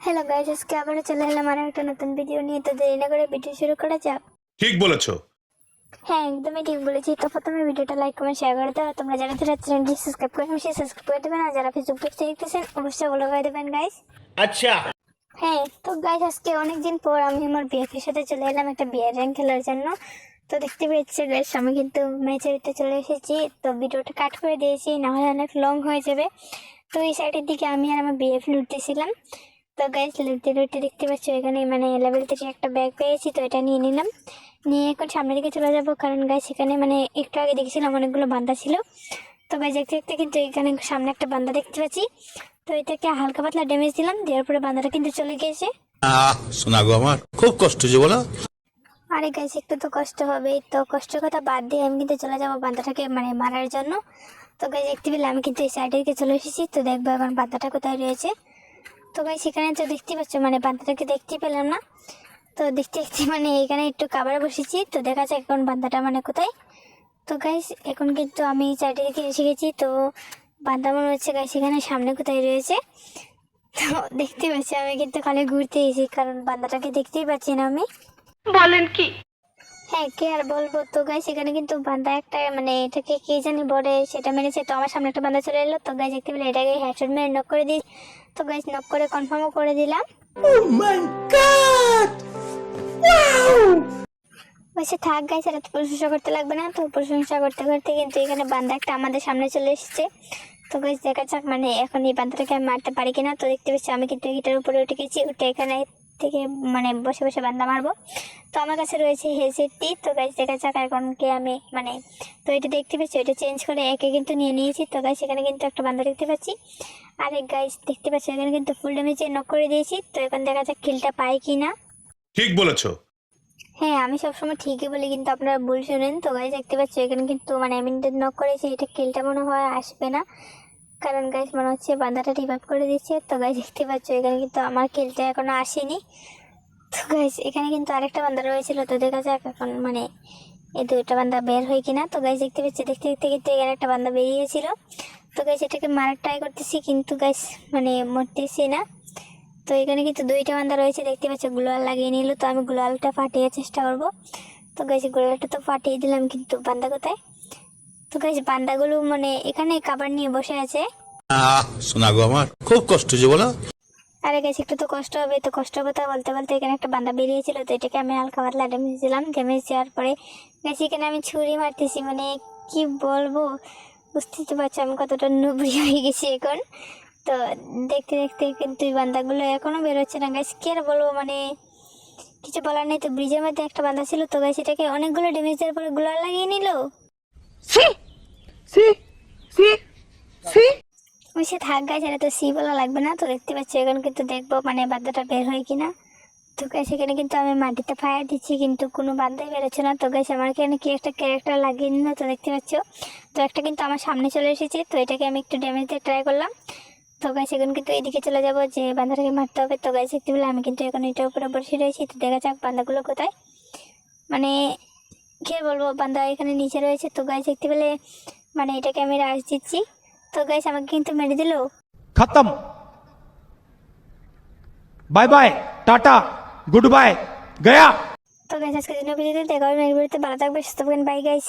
Hello guys আজকে আবার চলে এলাম আর একটা নতুন ভিডিও নিয়ে। তো দেরি না করে ভিডিও শুরু করা যাক। ঠিক বলেছ। হ্যাঁ একদমই ঠিক বলেছি। তো প্রথমে ভিডিওটা লাইক কমেন্ট শেয়ার করে দাও। তোমরা যারা যারা চ্যানেলটি সাবস্ক্রাইব করে নিচ্ছি সাবস্ক্রাইব করে দেবেন। আর যারা ফেসবুক পেজ দেখতেছেন অবশ্যই ফলো করে দেবেন গাইস আচ্ছা। হ্যাঁ তো গাইস আজকে অনেকদিন পর আমি আমার বিয়ের সাথে চলে এলাম একটা বিয়ার র্যাঙ্ক খেলার জন্য। তো দেখতে পেয়েছি গাইস আমি কিন্তু ম্যাচের ভিতরে চলে এসেছি। তো ভিডিওটা কাট করে দিয়েছি না হলে অনেক লং হয়ে যাবে। তো এই সাইডের দিকে আমি আর আমার বিয়ে ফিল উঠতেছিলাম তো গাইস লুটতে লুটতে দেখতে পাচ্ছ এখানে মানে লেভেল থেকে একটা ব্যাগ পেয়েছি তো এটা নিয়ে নিলাম। নিয়ে এখন সামনের দিকে চলে যাব কারণ গাইস এখানে মানে একটু আগে দেখেছিলাম অনেকগুলো বান্দা ছিল। তো গাইস দেখতে দেখতে কিন্তু এখানে সামনে একটা বান্দা দেখতে পাচ্ছি। তো এটাকে হালকা পাতলা ড্যামেজ দিলাম দেওয়ার পরে বান্দাটা কিন্তু চলে গিয়েছে। শোনা গো আমার খুব কষ্ট যে বলো। আরে গাইস একটু তো কষ্ট হবে তো কষ্টের কথা বাদ দিয়ে আমি কিন্তু চলে যাব বান্দাটাকে মানে মারার জন্য। তো গাইস দেখতে পেলে আমি কিন্তু এই সাইডের দিকে চলে এসেছি তো দেখব এখন বান্দাটা কোথায় রয়েছে। তো গাইস এখানে তো দেখতে পাচ্ছ মানে বান্দাটাকে দেখতে পেলাম না। তো দেখতে দেখতে মানে এখানে একটু কাবার বসেছি, তো দেখা যাক এখন বান্দাটা মানে কোথায়। তো গাইস এখন কিন্তু আমি সাইডের দিকে এসে গেছি তো বান্দা মনে হচ্ছে গাইস এখানে সামনে কোথায় রয়েছে। তো দেখতে পাচ্ছি, আমি কিন্তু খালি ঘুরতে এসেছি, কারণ বান্দাটাকে দেখতেই পাচ্ছি না আমি। হ্যাঁ কে আর বলব তো গাইস এখানে কিন্তু বান্দা একটা মানে এটাকে কে জানি বলে সেটা মেরেছে। তো আমার সামনে একটা বান্দা চলে এলো। তো গাইস দেখতে পেলে এটাকে হেডশট মেরে নক করে দিই তো গাইস নক করে কনফার্মও করে দিলাম। বলছে থাক গাইস এটা তো প্রশংসা করতে লাগবে না। তো প্রশংসা করতে করতে কিন্তু এখানে বান্দা একটা আমাদের সামনে চলে এসেছে। তো গাইস দেখা যাক মানে এখন এই বান্দাটাকে আমি মারতে পারি কিনা। তো দেখতে পাচ্ছি আমি কিন্তু এটার উপরে উঠে গেছি। উঠে এখানে থেকে মানে বসে বসে বান্দা মারবো। তো আমার কাছে রয়েছে হেডসেটটি তো গাইস দেখা যাক এখন কে আমি মানে তো এটা দেখতে পাচ্ছি ওইটা চেঞ্জ করে একে কিন্তু নিয়ে নিয়েছি। তো গাইস এখানে কিন্তু একটা বান্দা দেখতে পাচ্ছি। আর এক গাইস দেখতে পাচ্ছি এখানে কিন্তু ফুল ড্যামেজে নক করে দিয়েছি। তো এখন দেখা যাক কিলটা পাই কি না ঠিক বলেছ। হ্যাঁ আমি সবসময় ঠিকই বলি কিন্তু আপনারা ভুল শুনেন। তো গাইস দেখতে পাচ্ছি এখানে কিন্তু মানে আমি নক করেছি এটা কিলটা মনে হয় আসবে না। কারণ গাইস মনে হচ্ছে বান্দাটা রিভাইভ করে দিচ্ছে তো গাইস দেখতে পাচ্ছ, এখানে কিন্তু আমার কিলটা এখনও আসেনি। তো গাইস এখানে কিন্তু আরেকটা বান্দা রয়েছিল। তো দেখা যাক এখন মানে এই দুইটা বান্দা বের হয় কিনা। তো গাইস দেখতে পাচ্ছি, দেখতে দেখতে কিন্তু এখানে একটা বান্দা বেরিয়েছিল। তো গাইস এটাকে মারার ট্রাই করতেছি, কিন্তু গাইস মানে মরতেছি না। তো এখানে কিন্তু দুইটা বান্দা রয়েছে। দেখতে পাচ্ছ গ্লোয়াল লাগিয়ে নিল। তো আমি গ্লোয়ালটা ফাটিয়ে চেষ্টা করব। তো গাইস গ্লোয়ালটা তো ফাটিয়ে দিলাম, কিন্তু বান্দা কোথায়? তো গাইস বান্দাগুলো মানে এখানে কাবার নিয়ে বসে আছে। আহ শোনা গো আমার খুব কষ্ট যে বলো। আরে গাইস একটু তো কষ্ট হবে তো কষ্ট কথা বলতে বলতে এখানে একটা বান্দা বেরিয়েছিল তো এটাকে আমি হালকা পাতলা ড্যামেজ দিলাম ড্যামেজ দেওয়ার পরে গাইস এখানে আমি ছুরি মারতেছি মানে কি বলব বুঝতেই তো পারছ আমি কতটা নুবড়ি হয়ে গেছি এখন। তো দেখতে দেখতে কিন্তু এই বান্দাগুলো এখনও বেরোচ্ছে না গাইস কি আর বলব মানে কিছু বলার নেই তো ব্রিজের মধ্যে একটা বান্দা ছিল তো গাইস এটাকে অনেকগুলো ড্যামেজ দেওয়ার পরে গুলো লাগিয়ে নিল। ওই সে থাক গাছ এটা তো সি বলা লাগবে না, তো দেখতে পাচ্ছি, এখন কিন্তু দেখব মানে বাদ্দাটা বের হয় কিনা। তো গাছ এখানে কিন্তু আমি মাটিতে ফায়ার দিচ্ছি, কিন্তু কোনো বাদ্দাই বেরোচ্ছে না। তো গাছ আমার এখানে কি একটা ক্যারেক্টার লাগিয়ে না তো দেখতে পাচ্ছ? তো একটা কিন্তু আমার সামনে চলে এসেছে, তো এটাকে আমি একটু ড্যামেজ দিয়ে ট্রাই করলাম। তো গাছ এখন কিন্তু এইদিকে চলে যাব, যে বান্দাটাকে মারতে হবে। তো গাছ দেখতে আমি কিন্তু এখন এটার উপরে বসে রয়েছি, তো দেখা যাক বান্দাগুলো কোথায়। মানে কে বলব? বান্ধব এখানে নিচে রয়েছে। তো গাইস দেখতে পেলে মানে এটাকে আমি রাশ দিচ্ছি। তো গাইস আমাকে কিন্তু মেরে দিল। খতম। বাই বাই টাটা গুড বাই গয়া। তো গাইস আজকে দিন ভিডিওতে দেখা হবে মেরে ভিডিওতে ভালো থাকবে সুস্থ থাকবেন। Bye guys